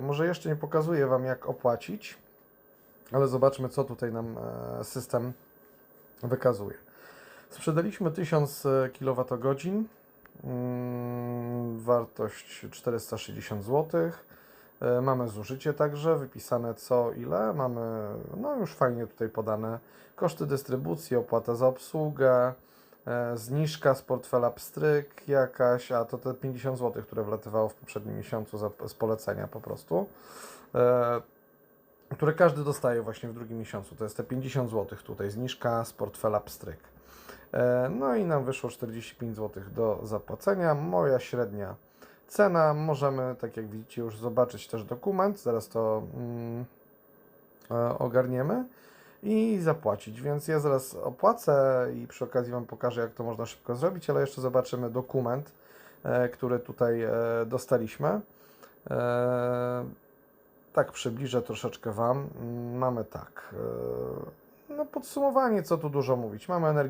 Może jeszcze nie pokazuję Wam, jak opłacić, ale zobaczmy, co tutaj nam e, system wykazuje. Sprzedaliśmy 1000 kWh, mm, wartość 460 zł. E, Mamy zużycie także, wypisane co ile. Mamy no już fajnie tutaj podane koszty dystrybucji, opłata za obsługę, e, zniżka z portfela pstryk jakaś, a to te 50 zł, które wlatywało w poprzednim miesiącu za, z polecenia po prostu, e, które każdy dostaje właśnie w drugim miesiącu. To jest te 50 zł tutaj, zniżka z portfela pstryk. E, No i nam wyszło 45 zł do zapłacenia. Moja średnia cena. Możemy, tak jak widzicie, już zobaczyć też dokument. Zaraz to mm, e, ogarniemy i zapłacić. Więc ja zaraz opłacę i przy okazji Wam pokażę, jak to można szybko zrobić, ale jeszcze zobaczymy dokument, e, który tutaj e, dostaliśmy. E, Tak przybliżę troszeczkę Wam. Mm, Mamy tak. No podsumowanie, co tu dużo mówić. Mamy energię